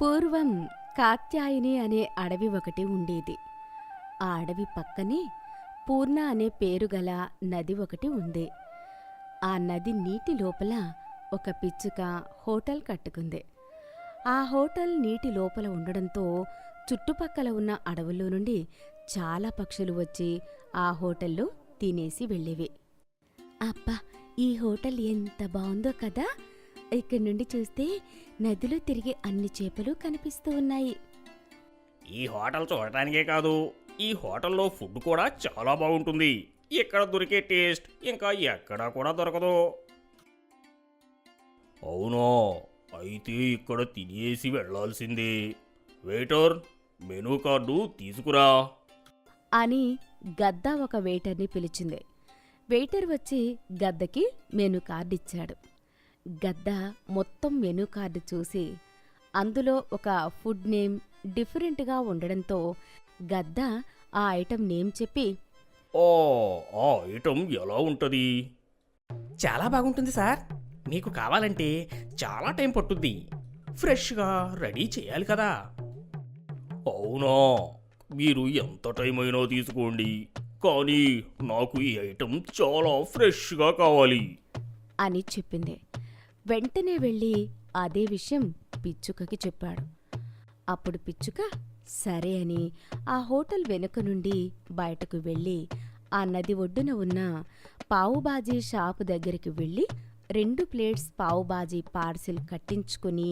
పూర్వం కాత్యాయని అనే అడవి ఒకటి ఉండేది. ఆ అడవి పక్కనే పూర్ణ అనే పేరు గల నది ఒకటి ఉంది. ఆ నది నీటి లోపల ఒక పిచ్చుక హోటల్ కట్టుకుంది. ఆ హోటల్ నీటి లోపల ఉండడంతో చుట్టుపక్కల ఉన్న అడవుల్లో నుండి చాలా పక్షులు వచ్చి ఆ హోటల్లో తినేసి వెళ్ళేవి. అబ్బా ఈ హోటల్ ఎంత బాగుందో కదా! ఇక్కడి నుండి చూస్తే నదిలో తిరిగే అన్ని చేపలు కనిపిస్తూ ఉన్నాయి. ఈ హోటల్ చూడటానికే కాదు ఈ హోటల్లో ఫుడ్ కూడా చాలా బాగుంటుంది. ఇక్కడ దొరికే టేస్ట్ ఇంకా ఎక్కడా కూడా దొరకదు. అవునా? అయితే ఇక్కడ తినేసి వెళ్ళాల్సిందే. వెయిటర్ మెనూ కార్డు తీసుకురా. అని గద్ద ఒక వెయిటర్ని పిలిచింది. వెయిటర్ వచ్చి గద్దకి మెనూ కార్డు ఇచ్చాడు. గద్ద మొత్తం మెనూ కార్డు చూసి అందులో ఒక ఫుడ్ నేమ్ డిఫరెంట్గా ఉండడంతో గద్ద ఆ ఐటెం నేమ్ చెప్పి ఓ ఆ ఐటమ్ ఎలా ఉంటుంది? చాలా బాగుంటుంది సార్. మీకు కావాలంటే చాలా టైం పట్టుద్ది. ఫ్రెష్గా రెడీ చేయాలి కదా. అవునా? మీరు ఎంత టైం అయినా తీసుకోండి. కానీ నాకు ఈ ఐటమ్ చాలా ఫ్రెష్గా కావాలి. అని చెప్పింది. వెంటనే వెళ్ళి అదే విషయం పిచ్చుకకి చెప్పాడు. అప్పుడు పిచ్చుక సరే అని ఆ హోటల్ వెనుక నుండి బయటకు వెళ్ళి ఆ నది ఒడ్డున ఉన్న పావుబాజీ షాపు దగ్గరికి వెళ్ళి రెండు ప్లేట్స్ పావుబాజీ పార్సిల్ కట్టించుకుని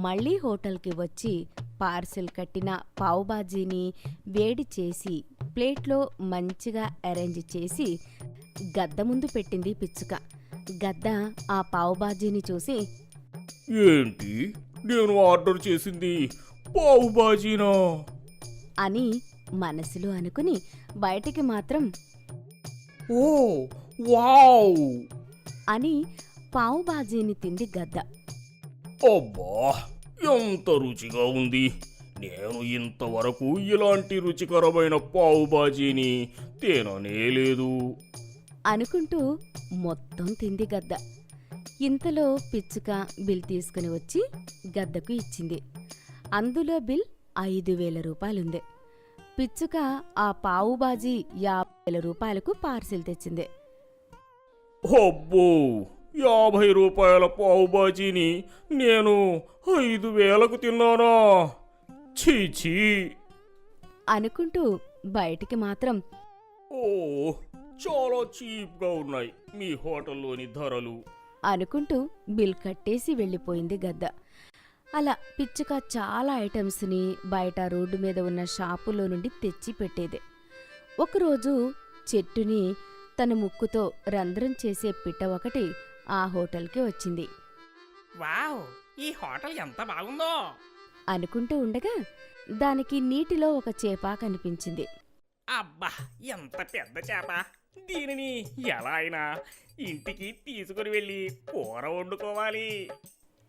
మళ్ళీ హోటల్కి వచ్చి పార్సిల్ కట్టిన పావుబాజీని వేడి చేసి ప్లేట్లో మంచిగా అరేంజ్ చేసి గద్ద ముందు పెట్టింది పిచ్చుక. గద్ద ఆ పావుబాజీని చూసి ఏంటి? నేను ఆర్డర్ చేసింది పావు బాజీనా? అని మనసులో అనుకుని బయటికి మాత్రం ఓ వావ్! అని పావుబాజీని తింది గద్ద. అబ్బా ఎంత రుచిగా ఉంది. నేను ఇంతవరకు ఇలాంటి రుచికరమైన పావు బాజీని తిననే లేదు. అనుకుంటూ మొత్తం తింది గద్ద. ఇంతలో పిచ్చుక బిల్ తీసుకుని వచ్చి గద్దకు ఇచ్చింది. అందులో బిల్ ఐదు వేల రూపాయలుంది. పిచ్చుక ఆ పావుబాజీ యాభై వేల రూపాయలకు పార్సిల్ తెచ్చింది. అబ్బో! యాభై రూపాయల పావు బాజీని నేను ఐదు వేలకు తిన్నానా? చీచీ అనుకుంటూ బయటికి మాత్రం ఓ! చాలా చీప్గా ఉన్నాయి మీ హోటల్లోని ధరలు. అనుకుంటూ బిల్ కట్టేసి వెళ్ళిపోయింది గద్ద. అలా పిచ్చుక చాలా ఐటమ్స్ని బయట రోడ్డు మీద ఉన్న షాపులో నుండి తెచ్చి పెట్టేది. ఒకరోజు చెట్టుని తన ముక్కుతో రంధ్రం చేసే పిట్ట ఒకటి ఆ హోటల్కి వచ్చింది. వావ్! ఈ హోటల్ ఎంత బాగుందో! అనుకుంటూ ఉండగా దానికి నీటిలో ఒక చేప కనిపించింది. అబ్బా! ఎంత పెద్ద చేప! దీనిని ఎలా అయినా ఇంటికి తీసుకుని వెళ్ళి కూర వండుకోవాలి.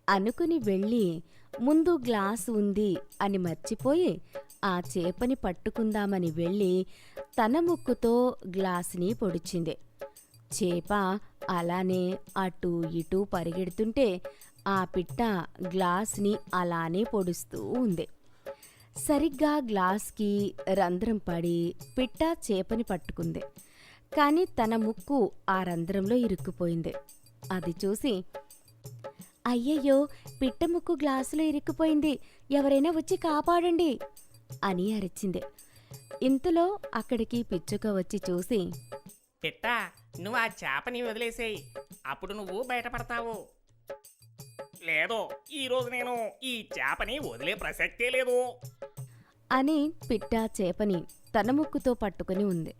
అనుకుని వెళ్ళి ముందు గ్లాసు ఉంది అని మర్చిపోయి ఆ చేపని పట్టుకుందామని వెళ్ళి తన ముక్కుతో గ్లాసుని పొడిచింది. చేప అలానే అటు ఇటు పరిగెడుతుంటే ఆ పిట్ట గ్లాస్ని అలానే పొడుస్తూ ఉంది. సరిగ్గా గ్లాస్కి రంధ్రం పడి పిట్ట చేపని పట్టుకుంది. కానీ తన ముక్కు ఆ రంధ్రంలో ఇరుక్కుపోయింది. అది చూసి అయ్యయ్యో పిట్ట ముక్కు గ్లాసులో ఇరుక్కుపోయింది. ఎవరైనా వచ్చి కాపాడండి అని అరిచింది. ఇంతలో అక్కడికి పిచ్చుక వచ్చి చూసి పిట్ట నువ్వు ఆ చేపని వదిలేసేయి. అప్పుడు నువ్వు బయటపడతావు. లేదు ఈరోజు నేను ఈ చేపని వదిలే ప్రసక్తే లేదు. అని పిట్ట చేపని తన ముక్కుతో పట్టుకుని ఉంది.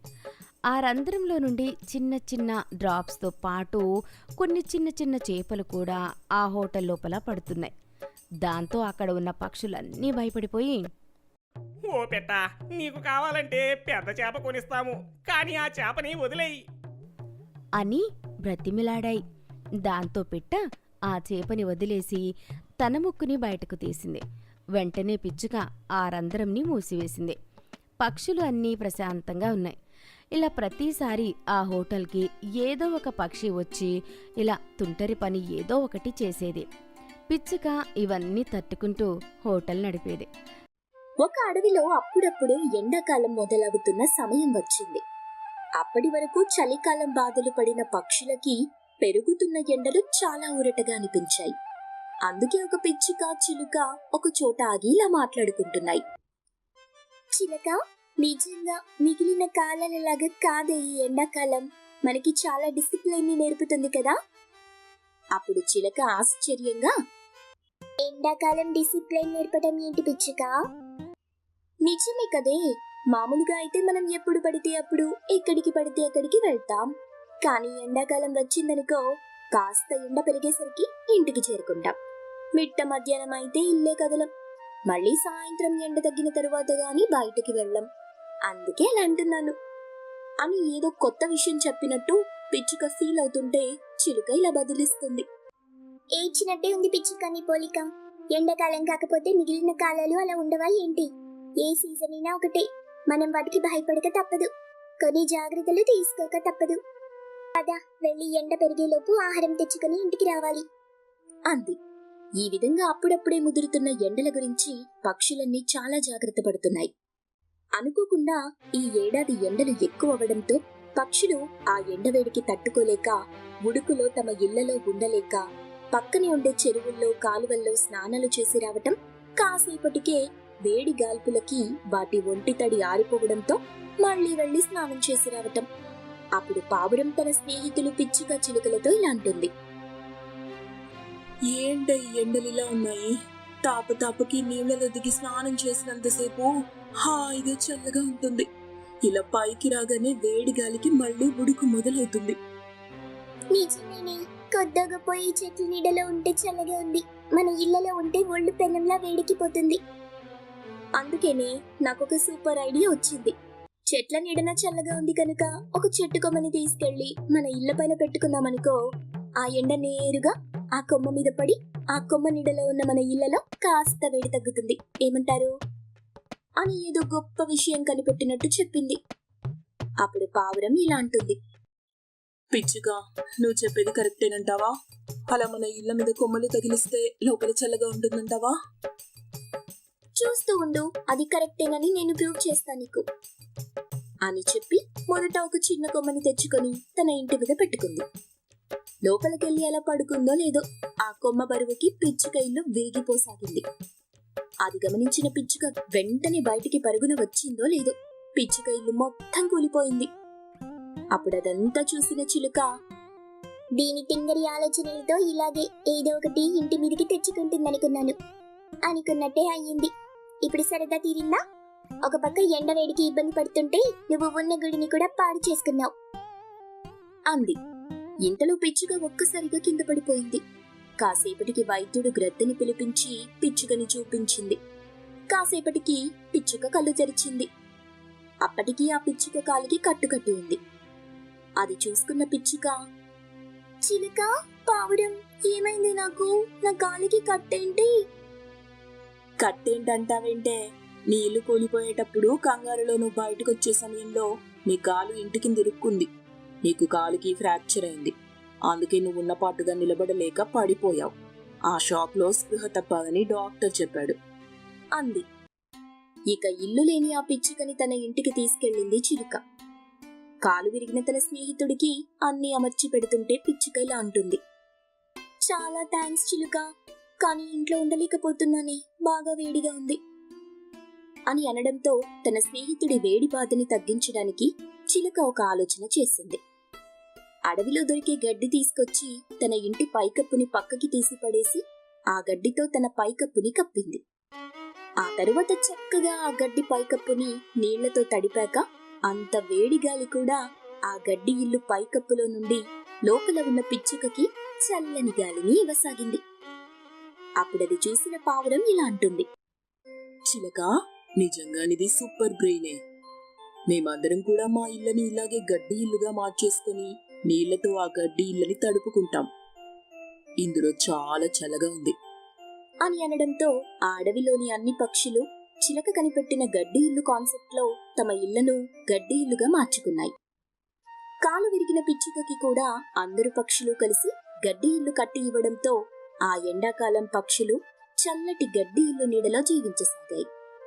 ఆ రంధ్రంలో నుండి చిన్న చిన్న డ్రాప్స్తో పాటు కొన్ని చిన్న చిన్న చేపలు కూడా ఆ హోటల్ లోపల పడుతున్నాయి. దాంతో అక్కడ ఉన్న పక్షులన్నీ భయపడిపోయి ఓ పిట్ట నీకు కావాలంటే పెద్ద చేప కొనిస్తాము కానీ ఆ చేపని వదిలేయి. అని బ్రతిమిలాడాయి. దాంతో పిట్ట ఆ చేపని వదిలేసి తన ముక్కుని బయటకు తీసింది. వెంటనే పిచ్చుక ఆ రంధ్రంని మూసివేసింది. పక్షులు అన్నీ ప్రశాంతంగా ఉన్నాయి. ఇలా ప్రతిసారి ఆ హోటల్కి ఏదో ఒక పక్షి వచ్చి ఇలా తుంటరి పని ఏదో ఒకటి చేసేది. పిచ్చుక ఇవన్నీ తట్టుకుంటూ హోటల్ నడిపేది. ఒక అడవిలో అప్పుడప్పుడు ఎండాకాలం మొదలవుతున్న సమయం వచ్చింది. అప్పటి వరకు చలికాలం బాధలు పడిన పక్షులకి పెరుగుతున్న ఎండలు చాలా ఊరటగా అనిపించాయి. అందుకే ఒక పిచ్చుక చిలుక ఒక చోట ఆగి ఇలా మాట్లాడుకుంటున్నాయి. చిలక నిజంగా మిగిలిన కాలాలలాగా కాదే ఈ ఎండాకాలం. మనకి చాలా డిసిప్లిన్ని నేర్పుతుంది కదా? అప్పుడు చిలక ఆశ్చర్యంగా ఎండాకాలం డిసిప్లిన్ నేర్పడం ఏంటి పిచ్చుక? నిజమే కదే. మామూలుగా అయితే మనం ఎప్పుడు పడితే అప్పుడు ఎక్కడికి పడితే అక్కడికి వెళ్తాం. కానీ ఎండాకాలం వచ్చిందనుకో కాస్త ఎండ పెరిగేసరికి ఇంటికి చేరుకుంటాం. మిట్ట మధ్యాహ్నం అయితే ఇల్లే కదలం. మళ్ళీ సాయంత్రం ఎండ తగ్గిన తరువాత గాని బయటికి వెళ్ళం. అందుకే అలా అంటున్నాను. అని ఏదో కొత్త విషయం చెప్పినట్టు పిచ్చుక ఫీల్ అవుతుంటే చిలుక ఇలా బదులిస్తుంది. ఏడ్చినట్టే ఉంది పిచ్చుక నీ పోలిక. ఎండాకాలం కాకపోతే మిగిలిన కాలాలు అలా ఉండవా ఏంటి? ఏ సీజన్ అయినా ఒకటే. మనం వాటికి భయపడక తప్పదు. కొన్ని జాగ్రత్తలు తీసుకోక తప్పదు. పద వెళ్ళి ఎండ పెరిగేలోపు ఆహారం తెచ్చుకొని ఇంటికి రావాలి. అంది. ఈ విధంగా అప్పుడప్పుడే ముదురుతున్న ఎండల గురించి పక్షులన్నీ చాలా జాగ్రత్త పడుతున్నాయి. అనుకోకుండా ఈ ఏడాది ఎండలు ఎక్కువవడంతో పక్షులు ఆ ఎండవేడికి తట్టుకోలేక ఉడుకులో తమ ఇళ్ళలో ఉండలేక పక్కనే ఉండే చెరువుల్లో కాలువల్లో స్నానాలు చేసి రావటం కాసేపటికే వేడి గాల్పులకి వాటి ఒంటి తడి ఆరిపోవడంతో మళ్ళీ వెళ్ళి స్నానం చేసి రావటం. అప్పుడు పావురం తన స్నేహితులు పిచ్చుక చిలుకలతో ఇలా అంటుంది. ఏంట ఈ ఎండలిలా ఉన్నాయి? తాప తాపకి నీళ్ళలో దిగి స్నానం చేసినంతసేపు హాయిగా చల్లగా ఉంటుంది. ఇలా పైకి రాగానే వేడి గాలికి మళ్ళీ ఉడుకు మొదలవుతుంది. నిజమేనే కొద్దిగా పోయి చెట్ల నీడలో ఉంటే చల్లగా ఉంది. మన ఇళ్ళలో ఉంటే ఒళ్ళు పెనంలా వేడికిపోతుంది అందుకనే నాకు ఒక సూపర్ ఐడియా వచ్చింది. చెట్ల నీడన చల్లగా ఉంది కనుక ఒక చెట్టు కొమ్మని తీసుకెళ్ళి మన ఇళ్ళ పైన పెట్టుకుందామనుకో ఆ ఎండ నేరుగా ఆ కొమ్మ మీద పడి ఆ కొమ్మ నీడలో ఉన్న మన ఇళ్ళలో కాస్త వేడి తగ్గుతుంది. ఏమంటారు? అని ఏదో గొప్ప విషయం కనిపెట్టినట్టు చెప్పింది. అప్పుడు పావురం ఇలా అంటుంది. పిచ్చిగా నువ్వు చెప్పేది కరెక్టేనంటావా? అలా మన ఇళ్ళ మీద కొమ్మలు తగిలిస్తే లోపల చల్లగా ఉంటుందంటావా? చూస్తూ ఉండు అది కరెక్టేనని నేను ప్రూవ్ చేస్తాను నీకు. అని చెప్పి మొదట ఒక చిన్న కొమ్మని తెచ్చుకొని తన ఇంటి మీద పెట్టుకుంది. లోపలికెళ్ళి ఎలా పడుకుందో లేదో ఆ కొమ్మ బరువుకి పిచ్చుక ఇల్లు విరిగిపోసాగింది. అది గమనించిన పిచ్చుక వెంటనే బయటికి పరుగున వచ్చిందో లేదో పిచ్చుక ఇల్లు మొత్తం కూలిపోయింది. అప్పుడు అదంతా చూసిన చిలుక దీని తింగరి ఆలోచనలతో ఇలాగే ఏదో ఒకటి ఇంటి మీదకి తెచ్చుకుంటుందనుకున్నాను. అనుకున్నట్టే అయ్యింది. ఇప్పుడు సరదా తీరిందా? ఒక పక్క ఎండ వేడికి ఇబ్బంది పడుతుంటే నువ్వు ఉన్న గుడిని కూడా పాడు చేసుకున్నావు. అంది. ఇంతలో పిచ్చుక ఒక్కసారిగా కింద పడిపోయింది. కాసేపటికి వైద్యుడు గ్రద్దని పిలిపించి పిచ్చుకని చూపించింది. కాసేపటికి పిచ్చుక కళ్ళు తెరిచింది. అప్పటికి ఆ పిచ్చుక కాలికి కట్టుకట్టి ఉంది. అది చూసుకున్న పిచ్చుక చిలుక పావడం ఏమైంది నాకు? నా కాలికి కట్టేంటి? కట్టేంటంటావేంటే? నీళ్ళు కూలిపోయేటప్పుడు కంగారులో నువ్వు బయటకు వచ్చే సమయంలో నీ కాలు ఇంటికి తిరుక్కుంది నీకు కాలుకి ఫ్రాక్చర్ అయింది. అందుకే నువ్వు ఉన్నపాటుగా నిలబడలేక పడిపోయావు. ఆ షాక్లో స్పృహ తప్పాలని డాక్టర్ చెప్పాడు. అంది. ఇక ఇల్లు లేని ఆ పిచ్చుకని తన ఇంటికి తీసుకెళ్ళింది చిలుక. కాలు విరిగిన తన స్నేహితుడికి అన్ని అమర్చి పెడుతుంటే పిచ్చుక ఇలా అంటుంది. చాలా థ్యాంక్స్ చిలుక. కానీ ఇంట్లో ఉండలేకపోతున్నానే. బాగా వేడిగా ఉంది. అని అనడంతో తన స్నేహితుడి వేడి బాధని తగ్గించడానికి చిలుక ఒక ఆలోచన చేసింది. అడవిలో దొరికే గడ్డి తీసుకొచ్చి తన ఇంటి పైకప్పుని పక్కకి తీసి పడేసి ఆ గడ్డితో తన పైకప్పుని కప్పింది. ఆ తరువాత చక్కగా ఆ గడ్డి పైకప్పుని నీళ్ళతో తడిపాక అంత వేడి గాలి కూడా ఆ గడ్డి ఇల్లు పైకప్పులో నుండి లోపల ఉన్న పిచ్చుకకి చల్లని గాలిని ఇవ్వసాగింది. అప్పుడది చూసిన పావురం ఇలా అంటుంది. చిలక నిజంగానిది సూపర్ బ్రెయినే. మేమందరం కూడా మా ఇళ్ళని ఇలాగే గడ్డి ఇల్లుగా మార్చేసుకొని నీళ్ళతో ఆ గడ్డి ఇళ్ళని తడుపుకుంటాం. ఇందులో చాలా చల్లగా ఉంది. అని అనడంతో ఆ అడవిలోని అన్ని పక్షులు చిలక కనిపెట్టిన గడ్డి ఇల్లు కాన్సెప్ట్లో తమ ఇళ్ళను గడ్డి ఇల్లుగా మార్చుకున్నాయి. కాలు విరిగిన పిచ్చుకకి కూడా అందరు పక్షులు కలిసి గడ్డి ఇల్లు కట్టి ఇవ్వడంతో ఆ ఎండాకాలం పక్షులు చల్లటి గడ్డి ఇల్లు నీడలో జీవించసాగాయి.